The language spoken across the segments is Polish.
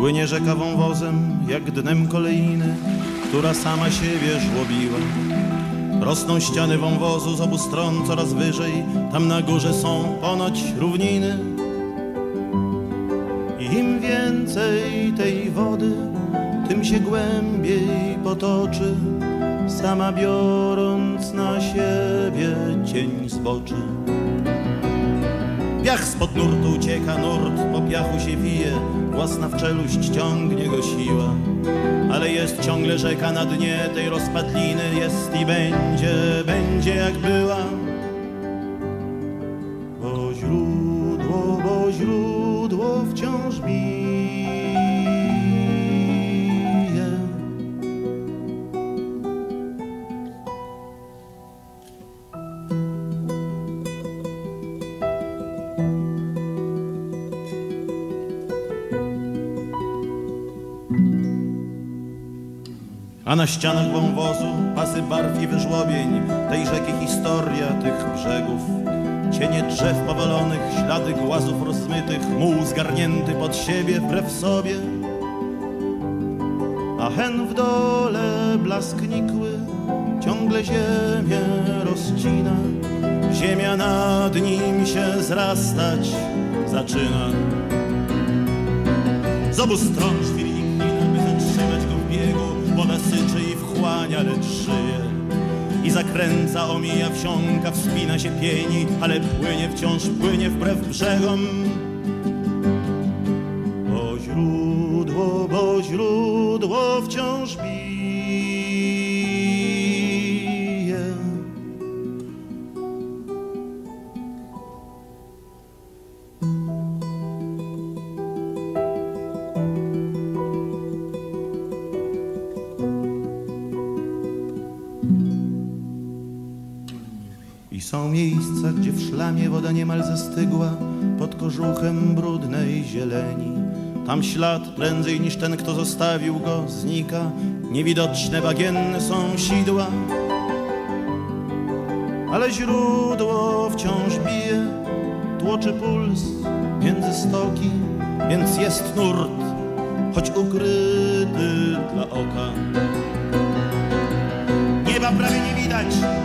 Płynie rzeka wąwozem, jak dnem kolejny, która sama siebie żłobiła. Rosną ściany wąwozu z obu stron coraz wyżej, tam na górze są ponoć równiny. Im więcej tej wody, tym się głębiej potoczy, sama biorąc na siebie cień zboczy. Piach spod nurtu ucieka, nurt po piachu się wije, własna w czeluść ciągnie go siła. Ale jest ciągle rzeka na dnie tej rozpadliny, jest i będzie, będzie jak była. Bo źródło, bo źródło wciąż bije. A na ścianach wąwozu pasy barw i wyżłobień Tej rzeki historia tych brzegów. Cienie drzew powalonych, ślady głazów rozmytych Muł zgarnięty pod siebie wbrew sobie. A hen w dole blask nikły Ciągle ziemię rozcina. Ziemia nad nim się zrastać zaczyna. Z obu stron świrnik syczy i wchłania, lecz żyje. I zakręca, omija, wsiąka, wspina się, pieni, ale płynie wciąż, płynie wbrew brzegom. Bo źródło, bo źródło wciąż bije. Są miejsca, gdzie w szlamie woda niemal zastygła pod kożuchem brudnej zieleni. Tam ślad prędzej niż ten, kto zostawił go, znika. Niewidoczne bagienne są sidła. Ale źródło wciąż bije, tłoczy puls między stoki, więc jest nurt, choć ukryty dla oka. Nieba prawie nie widać,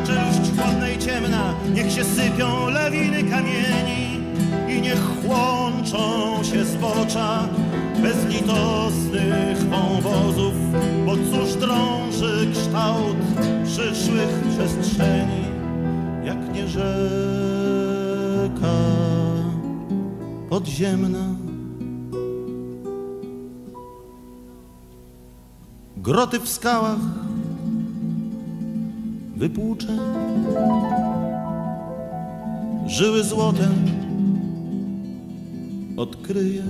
niech się sypią lawiny kamieni i niech łączą się zbocza bezlitosnych wąwozów, bo cóż drąży kształt przyszłych przestrzeni, jak nie rzeka podziemna. Groty w skałach wypłucze żyły złote odkryje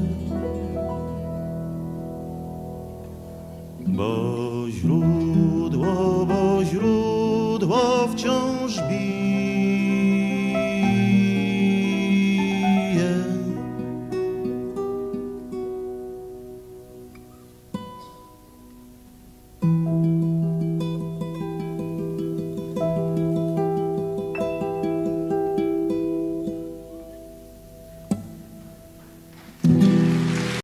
bo źródło, bo źródło wciąż